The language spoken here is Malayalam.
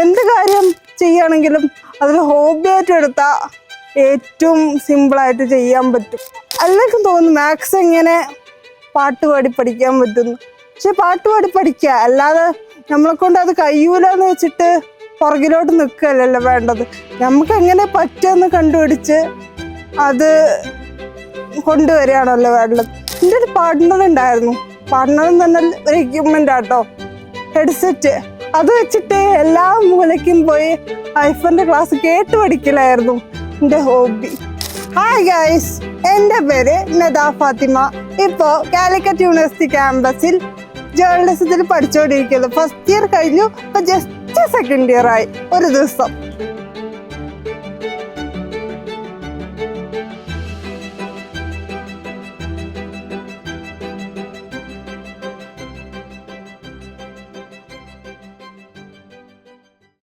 എന്ത് കാര്യം ചെയ്യുകയാണെങ്കിലും അതിൽ ഹോബിയായിട്ട് എടുത്താൽ ഏറ്റവും സിമ്പിളായിട്ട് ചെയ്യാൻ പറ്റും. എല്ലാവർക്കും തോന്നുന്നു മാത്സ് എങ്ങനെ പാട്ട് പാടി പഠിക്കാൻ പറ്റുന്നു. പക്ഷെ പാട്ട് പാടി പഠിക്കുക അല്ലാതെ നമ്മളെ കൊണ്ട് അത് കഴിയൂലെന്ന് വെച്ചിട്ട് പുറകിലോട്ട് നിൽക്കുകയല്ലല്ലോ വേണ്ടത്. നമുക്ക് എങ്ങനെ പറ്റുമെന്ന് കണ്ടുപിടിച്ച് അത് കൊണ്ടുവരികയാണല്ലോ വേണ്ടത്. എന്റെ ഒരു പാർട്ട്ണർ ഉണ്ടായിരുന്നു. പാർട്ട്ണർ ഒരു എക്യുപ്മെന്റ് ആട്ടോ. ഹെഡ്സെറ്റ് അത് വെച്ചിട്ട് എല്ലാ മൂലയ്ക്കും പോയി ഐഫോന്റെ ക്ലാസ് കേട്ട് പഠിക്കലായിരുന്നു എന്റെ ഹോബി ഹായ് ഗൈസ് എന്റെ പേര് നദ ഫാത്തിമ. ഇപ്പോ കാലിക്കറ്റ് യൂണിവേഴ്സിറ്റി ക്യാമ്പസിൽ ജേർണലിസത്തിൽ പഠിച്ചുകൊണ്ടിരിക്കുന്നത് ഫസ്റ്റ് ഇയർ കഴിഞ്ഞു ഇപ്പൊ ജസ്റ്റ് സെക്കൻഡ് ഇയർ ആയി. ഒരു ദിവസം.